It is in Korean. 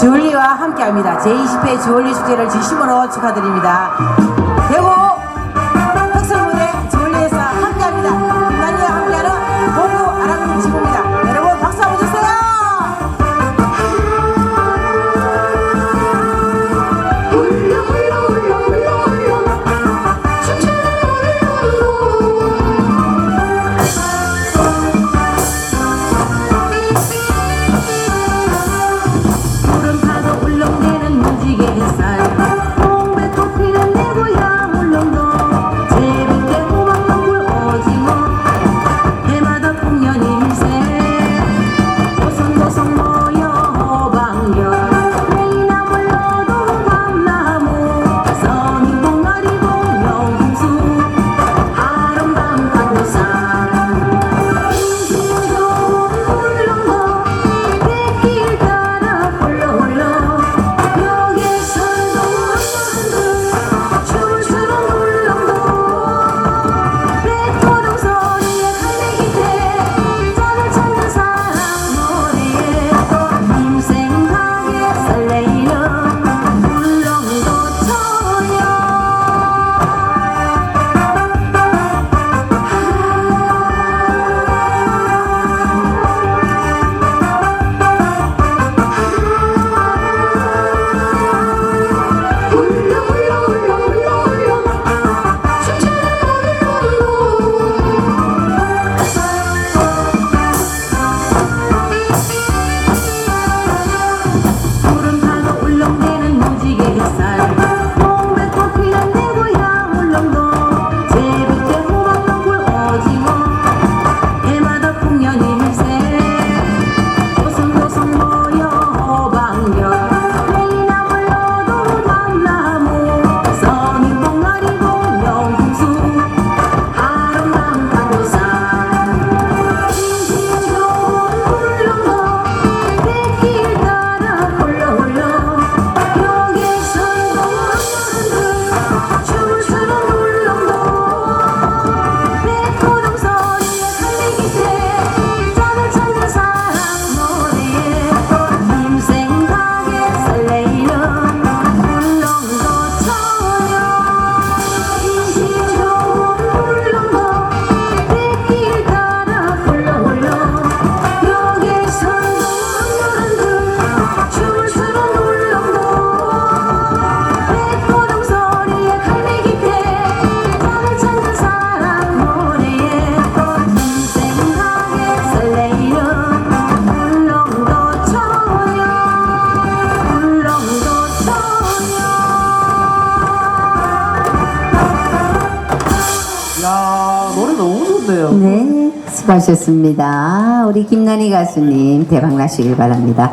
주얼리와 함께합니다. 제20회 주얼리 축제를 진심으로 축하드립니다. 싶네요. 네, 수고하셨습니다. 우리 김난희 가수님 대박 나시길 바랍니다.